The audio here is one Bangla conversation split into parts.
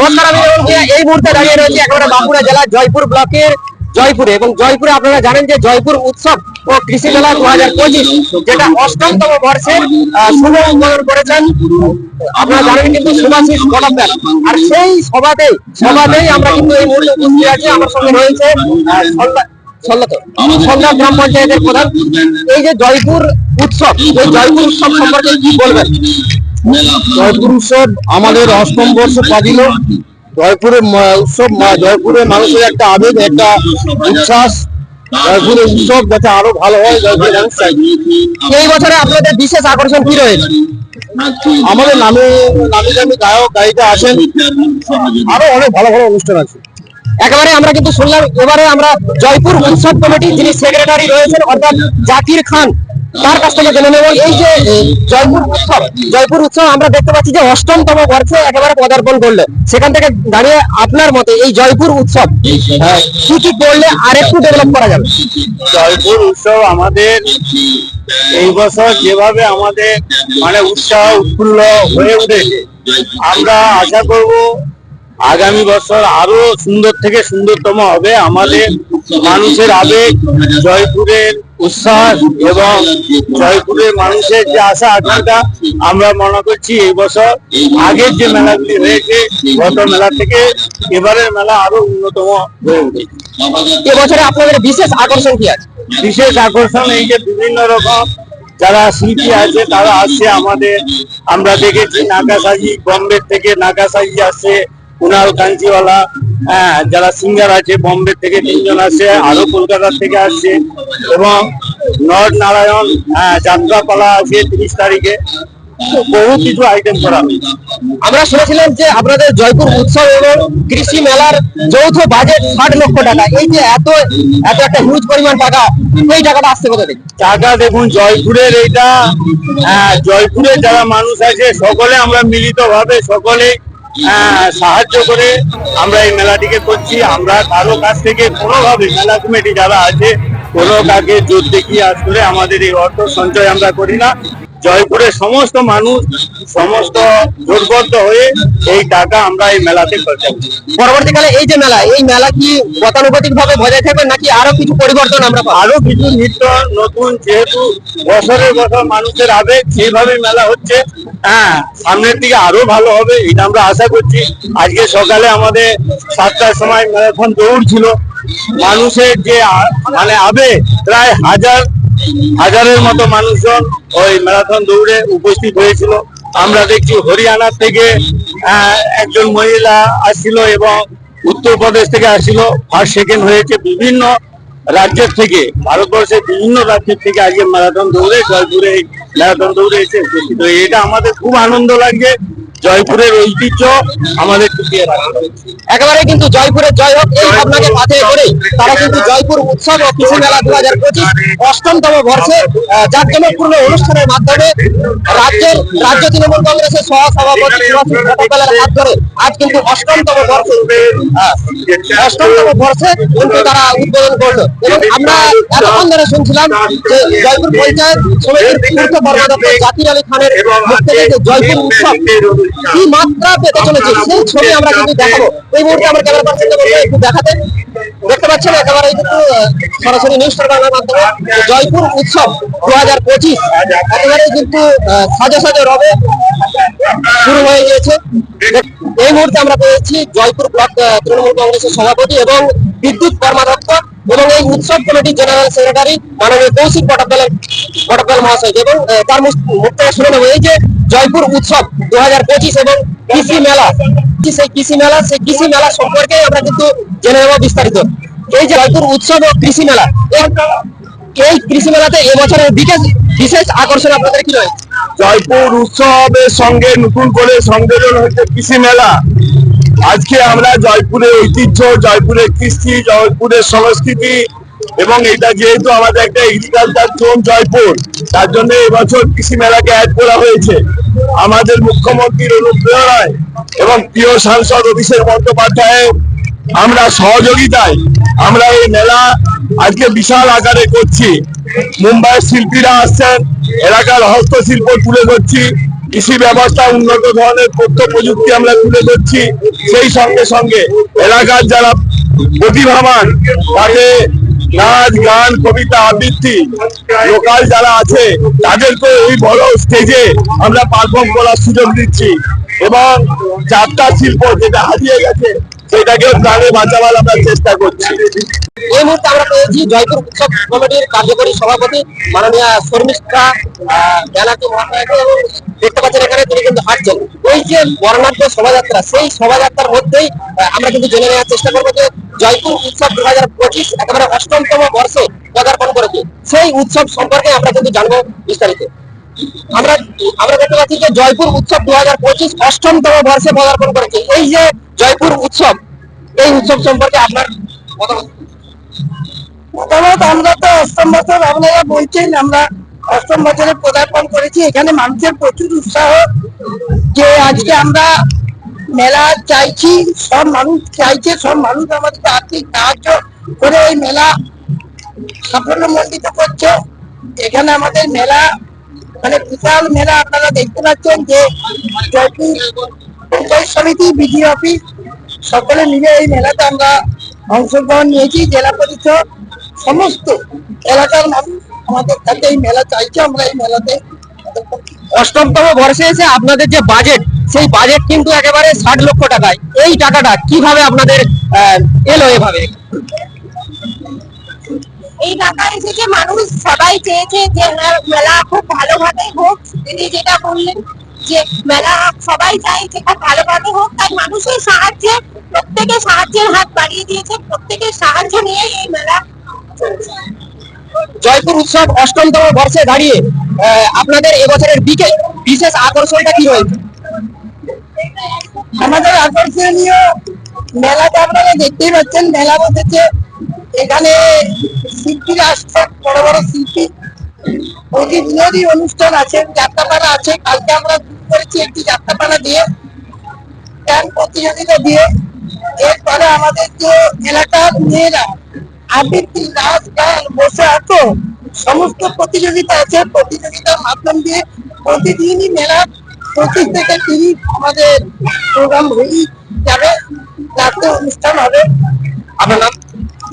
নমস্কার, আমি। এই মুহূর্তে দাঁড়িয়ে রয়েছে একেবারে বাঁকুড়া জেলার জয়পুর ব্লকের জয়পুরে। এবং জয়পুরে আপনারা জানেন যে জয়পুর উৎসব ও কৃষি মেলা দু হাজার পঁচিশ, যেটা অষ্টমতম বর্ষের শুভ উদ্বোধন করেছেন। আপনারা জানেন কিন্তু সুভাষিস কটকদার আর সেই সভাতেই সভাতেই আমরা কিন্তু এই মুহূর্তে উপস্থিত আছি। আমার সঙ্গে রয়েছে সন্ধ্যা- গ্রাম প্রধান। এই যে জয়পুর উৎসব, এই জয়পুর উৎসব সম্পর্কে কি বলবেন? জয়পুর উৎসব আমাদের অষ্টম বর্ষ পালিল জয়পুরের উৎসব জয়পুরের মানুষের একটা আবেগ, একটা উচ্ছ্বাস। জয়পুরের উৎসব যাতে আরও ভালো হয়, জয়পুরের মানুষ এই বছরে আপনাদের বিশেষ আকর্ষণ কি রয়েছে? আমাদের নামে, নামি দামি গায়ক, গায়িকা আসেন আরও অনেক ভালো ভালো অনুষ্ঠান আছে। একেবারে আমরা কিন্তু শুনলাম, এবারে আমরা জয়পুর উৎসব কমিটির যিনি সেক্রেটারি রয়েছেন, অর্থাৎ জাকির খান তার কাছ থেকে জেনে নেব, এই যে জয়পুর উৎসব জয়পুর উৎসব আমরা দেখতে পাচ্ছি যে অষ্টমতম বর্ষে একেবারে পদার্পণ করলে। সেখান থেকে দাঁড়িয়ে আপনার মতে এই জয়পুর উৎসব কি কি করলে আরেকটু ডেভেলপ করা যাবে? জয়পুর উৎসব আমাদের এই বছর যেভাবে আমাদের মানে উৎসাহ উৎফুল্ল হয়ে উঠেছে, আমরা আশা করব আগামী বছর আরও সুন্দর থেকে সুন্দরতম হবে আমাদের মানুষের আবেগ জয়পুরের উৎসাহ এবং জয়পুরের মানুষের যে আশা আকাঙ্ক্ষা আমরা মনে করছি এই বছর আগের যে মেলাগুলি হয়েছে গত মেলা থেকে এবারের মেলা আরও উন্নতম হয়ে উঠেছে। এবছরে আপনাদের বিশেষ আকর্ষণ কি আছে? বিশেষ আকর্ষণ এই যে বিভিন্ন রকম যারা শিল্পী আছে তারা আসছে আমাদের। আমরা দেখেছি নাগাসাজি বম্বে থেকে নাগাসাজি আসছে কুনাল কাঞ্চিওয়ালা হ্যাঁ যারা সিঙ্গার আছে বম্বে থেকে তিনজন আসছে আরও কলকাতা থেকে আসছে। এবং নর নারায়ণ হ্যাঁ যাত্রাপালা আছে তিরিশ তারিখে। বহু কিছু আইটেম করা হয়েছে। আমরা শুনেছিলাম যে আপনাদের জয়পুর উৎসব এবং কৃষি মেলার যৌথ বাজেট ষাট লক্ষ টাকা। এই যে এত এত একটা হিউজ পরিমাণ টাকা এই টাকাটা আসছে কোথা থেকে? টাকা দেখুন জয়পুরের এইটা আহ, জয়পুরের যারা মানুষ আছে সকলে আমরা মিলিত ভাবে সকলে আহ, সাহায্য করে আমরা এই মেলাটিকে করছি। আমরা কারও কাছ থেকে কোনোভাবে মেলা কমিটি যারা আছে কোনো কাকে জোর দেখিয়ে আসলে আমাদের এই অর্থ সঞ্চয় আমরা করি না। জয়পুরের সমস্ত মানুষ সমস্ত জোটবদ্ধ হয়ে এই টাকা আমরা এই মেলাতে খরচা করি। পরবর্তীকালে এই যে মেলা এই মেলা কি গতানুগতিক ভাবে বজায় থাকবে নাকি আরও কিছু পরিবর্তন আমরা আরও কিছু নিত্য নতুন যেহেতু বছরের বছর মানুষের আবেগ সেইভাবে মেলা হচ্ছে। হ্যাঁ সামনের দিকে আরও ভালো হবে এটা আমরা আশা করছি। আজকে সকালে আমাদের সাতটার সময় ম্যারাথন দৌড় ছিল। মানুষের যে মানে আবেগ প্রায় হাজার, হাজারের মতো মানুষজন ওই ম্যারাথন দৌড়ে উপস্থিত হয়েছিল। আমরা দেখছি হরিয়ানা থেকে একজন মহিলা আসছিল এবং উত্তরপ্রদেশ থেকে আসছিল। ফার্স্ট সেকেন্ড হয়েছে বিভিন্ন রাজ্যের থেকে, ভারতবর্ষের বিভিন্ন রাজ্যের থেকে আজকে ম্যারাথন দৌড়ে জয়পুরে ম্যারাথন দৌড়ে এসে উপস্থিত এটা আমাদের খুব আনন্দ লাগছে। জয়পুরের ঐতিহ্য আমাদের টিকিয়ে রাখা একেবারে কিন্তু জয়পুরের জয় হোক, এই ভাবনাকে মাথায় করে তারা কিন্তু জয়পুর উৎসব ও কৃষি মেলা দু হাজার পঁচিশ অষ্টমতম বর্ষে জাঁকজমকপূর্ণ অনুষ্ঠানের মাধ্যমে রাজ্যের রাজ্য তৃণমূল কংগ্রেসের সহ সভাপতি হাত ধরে আজ কিন্তু অষ্টমতম বর্ষে অষ্টমতম বর্ষে কিন্তু তারা উদ্বোধন করল। এবং আমরা এতক্ষণ ধরে শুনছিলাম যে জয়পুর পঞ্চায়েত সমিতির জাকির আলী খানের জয়পুর উৎসব কি মাত্রা পেতে চলেছে? সেই ছবি আমরা কিন্তু দেখাবো। এই মুহূর্তে ক্যামেরা বলব, একটু দেখাতে। দেখতে পাচ্ছেন একেবারে কিন্তু সরাসরি নিউজ বাংলার মাধ্যমে জয়পুর উৎসব দু হাজার পঁচিশ। একেবারে কিন্তু সাজো সাজো রবে শুরু হয়ে গিয়েছে। এই মুহূর্তে আমরা পেয়েছি জয়পুর ব্লক তৃণমূল কংগ্রেসের সভাপতি এবং বিদ্যুৎ কর্মাধ্যক্ষ এবং এই উৎসব কমিটির জেনারেল সেক্রেটারি মাননীয় কৌশিক পটকদাল মহাশয় এবং তার মুখ শুনে নেব, এই যে জয়পুর উৎসব দু হাজার পঁচিশ এবং কৃষি মেলা সেই কৃষি মেলা, সেই কৃষি মেলা সম্পর্কে আমরা কিন্তু জেনে নেব বিস্তারিত। এই যে জয়পুর উৎসব ও কৃষি মেলা এই- কৃষি মেলাতে এবছরের বিশেষ বিশেষ আকর্ষণ আপনাদের কি রয়েছে? জয়পুর উৎসবের সঙ্গে, নতুন করে সংযোজন হচ্ছে কৃষি মেলা। আজকে আমরা জয়পুরের ঐতিহ্য, জয়পুরের কৃষ্টি, জয়পুরের সংস্কৃতি এবং এটা যেহেতু আমাদের একটা এগ্রিকালচার জোন জয়পুর, তার জন্য এবছর কৃষি মেলাকে অ্যাড করা হয়েছে। আমাদের মুখ্যমন্ত্রীর অনুপ্রেরণায় এবং প্রিয় সাংসদ অভিষেক বন্দ্যোপাধ্যায় আমরা সহযোগিতায় আমরা এই মেলা আজকে বিশাল আকারে করছি। মুম্বাইয়ের শিল্পীরা আসছেন, এলাকার হস্তশিল্প তুলে ধরছি, কৃষি ব্যবস্থা উন্নত ধরনের তথ্য প্রযুক্তি আমরা তুলে ধরছি। সেই সঙ্গে সঙ্গে এলাকার যারা প্রতিভাবান তাদের নাচ, গান, কবিতা, আবৃত্তি লোকাল যারা আছে তাদেরকে এই বড় স্টেজে আমরা পারফর্ম করার সুযোগ দিচ্ছি। এবং যাত্রা শিল্প যেটা হারিয়ে গেছে সেটাকে প্রাণে বাঁচাবার আমরা চেষ্টা করছি। এই মুহূর্তে আমরা পেয়েছি জয়পুর উৎসব কমিটির কার্যকরী সভাপতি মাননীয় শর্মিষ্ঠা ব্যানার্জি মহাশয়কে এবং দেখতে পাচ্ছেন এখানে তিনি কিন্তু হাঁটছেন। ওই যে বর্ণাঢ্য শোভাযাত্রা, সেই শোভাযাত্রার মধ্যেই আমরা কিন্তু জেনে নেওয়ার চেষ্টা করব যে জয়পুর উৎসব দু হাজার পঁচিশ একেবারে অষ্টমতম বর্ষে পদার্পণ করেছে। সেই উৎসব সম্পর্কে আমরা কিন্তু জানব বিস্তারিত। আমরা আমরা দেখতে পাচ্ছি যে জয়পুর উৎসব দু হাজার পঁচিশ অষ্টমতম বর্ষে পদার্পণ করেছে। এই যে জয়পুর উৎসব, এই উৎসব সম্পর্কে আপনার মতামত? আমরা তো অষ্টম বছর আপনারা বলছেন, আমরা অষ্টম বছরে পদার্পণ করেছি, এখানে মানুষের প্রচুর উৎসাহ। যে আজকে আমরা মেলা চাইছি, সব মানুষ চাইছে, সব মানুষ আমাদেরকে আর্থিক সাহায্য করে এই মেলা সাফল্য মণ্ডিত করছে। এখানে আমাদের মেলা মানে বিশাল মেলা আপনারা দেখতে পাচ্ছেন যে পঞ্চায়েত সমিতি, বিডি অফিস, সকলে মিলে এই মেলাতে আমরা অংশগ্রহণ নিয়েছি। জেলা পরিষদ, সমস্ত এলাকার মানুষ আমাদের কাছে এই মেলা চাইছে। আমরা এই মেলাতে অষ্টমতম বর্ষে এসে আপনাদের যে বাজেট সেই বাজেট কিন্তু একেবারে ষাট লক্ষ টাকায়। এই টাকাটা কীভাবে আপনাদের এলো এভাবে? এই টাকা এসেছে মানুষ সবাই চেয়েছে যে মেলা খুব ভালোভাবে হোক। তিনি যেটা বললেন যে মেলা সবাই চাই যে খুব ভালোভাবে হোক তাই মানুষের সাহায্যে প্রত্যেকে সাহায্যের হাত বাড়িয়ে দিয়েছে প্রত্যেকের সাহায্য নিয়ে এই মেলা জয়পুর উৎসব অষ্টমতম বর্ষে দাঁড়িয়ে আহ, আপনাদের এবছরের বিকে বিশেষ আকর্ষণটা কি রয়েছে? আমাদের আকর্ষণীয় মেলাটা আপনারা দেখতেই পাচ্ছেন মেলা বসেছে। এখানে শিল্পীরা আসছে বড় বড় শিল্পী। প্রতিদিনেরই অনুষ্ঠান আছে, যাত্রাপালা আছে। কালকে আমরা শুরু করেছি একটি যাত্রাপালা দিয়ে গান প্রতিযোগিতা দিয়ে। এরপরে আমাদের যে এলাকার মেয়েরা আবৃত্তি নাচ, গান, বসে আছো সমস্ত প্রতিযোগিতা আছে। প্রতিযোগিতার মাধ্যম দিয়ে প্রতিদিনই মেলা পঁচিশ থেকে তিরিশ আমাদের প্রোগ্রাম হয়েই যাবে। রাতে অনুষ্ঠান হবে। আপনার নাম?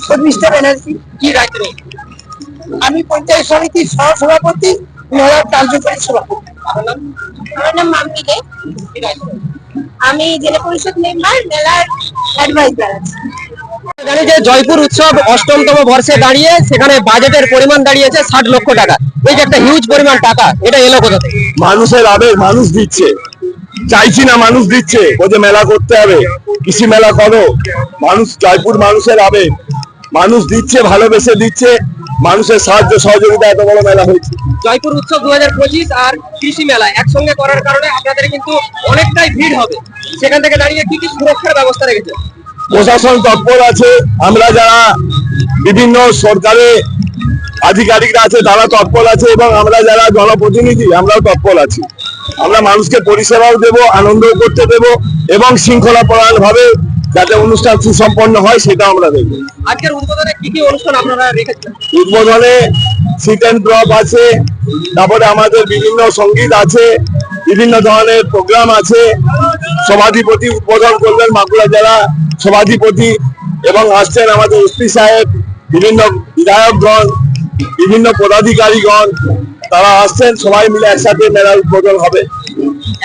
শর্মিষ্ঠা ব্যানার্জি কি রয়েছে? আমি পঞ্চায়েত সমিতির সহ সভাপতি মেলার কার্যকরী সভাপতি। আমার নাম মাম্পি দে? আমি জেলা পরিষদ মেম্বার মেলার অ্যাডভাইজার আছি। যে জয়পুর উৎসব অষ্টমতম বর্ষে দাঁড়িয়ে সেখানে বাজেটের পরিমাণ দাঁড়িয়েছে ষাট লক্ষ টাকা। এই যে একটা হিউজ পরিমাণ টাকা এটা এলো কোথা থেকে? মানুষের আবেগ মানুষ দিচ্ছে। চাইছি না মানুষ দিচ্ছে। ও যে মেলা করতে হবে। কৃষি মেলা করো। মানুষ জয়পুর মানুষের আবেগ। মানুষ দিচ্ছে ভালোবেসে দিচ্ছে মানুষের সাহায্য সহযোগিতা এত বড় মেলা হয়েছে। জয়পুর উৎসব দু হাজার পঁচিশ আর কৃষি মেলা একসঙ্গে করার কারণে আপনাদের কিন্তু অনেকটাই ভিড় হবে। সেখান থেকে দাঁড়িয়ে কি কি সুরক্ষার ব্যবস্থা রেখেছে? প্রশাসন তৎপর আছে আমরা যারা বিভিন্ন সরকারে আধিকারিকরা আছে তারা তৎপর আছে এবং আমরা যারা জনপ্রতিনিধি আমরাও তৎপর আছি। আমরা মানুষকে পরিষেবাও দেব আনন্দ করতে দেব এবং শৃঙ্খলা পরায়ণ ভাবে যাতে অনুষ্ঠান সুসম্পন্ন হয় সেটা আমরা দেখব। আজকের উদ্বোধনে কি কি অনুষ্ঠান আপনারা রেখেছেন? উদ্বোধনে সিট অ্যান্ড ড্রপ আছে তারপরে আমাদের বিভিন্ন সংগীত আছে বিভিন্ন ধরনের প্রোগ্রাম আছে। সভাধিপতি উদ্বোধন করবেন বাঁকুড়া জেলা সভাধিপতি এবং আসছেন আমাদের এসপি সাহেব বিভিন্ন বিধায়কগণ বিভিন্ন পদাধিকারীগণ তারা আসছেন সবাই মিলে একসাথে মেলার উদ্বোধন হবে।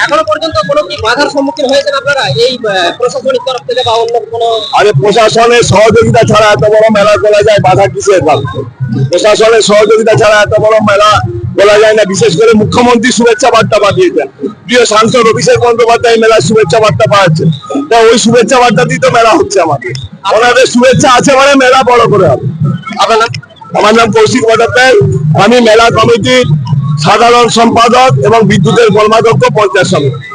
এখনও পর্যন্ত কোনো কি বাধার সম্মুখীন হয়েছেন আপনারা? এই প্রশাসনিক তরফ থেকে বা অন্য কোনো আরে প্রশাসনের সহযোগিতা ছাড়া এত বড় মেলা করা যায় বাধা কিসের প্রশাসনের সহযোগিতা ছাড়া এত বড় মেলা বলা যায় না। বিশেষ করে মুখ্যমন্ত্রী শুভেচ্ছা বার্তা পাঠিয়েছেন। প্রিয় সাংসদ অভিষেক বন্দ্যোপাধ্যায় মেলার শুভেচ্ছা বার্তা পাঠাচ্ছেন। তা ওই শুভেচ্ছা বার্তা দিয়ে তো মেলা হচ্ছে আমাদের। ওনাদের শুভেচ্ছা আছে মানে মেলা বড় করে হবে। আমার নাম কৌশিক ভট্টাচার্য। আমি মেলা কমিটির সাধারণ সম্পাদক এবং বিদ্যুতের কর্মাধ্যক্ষ পঞ্চায়েত সমিতি।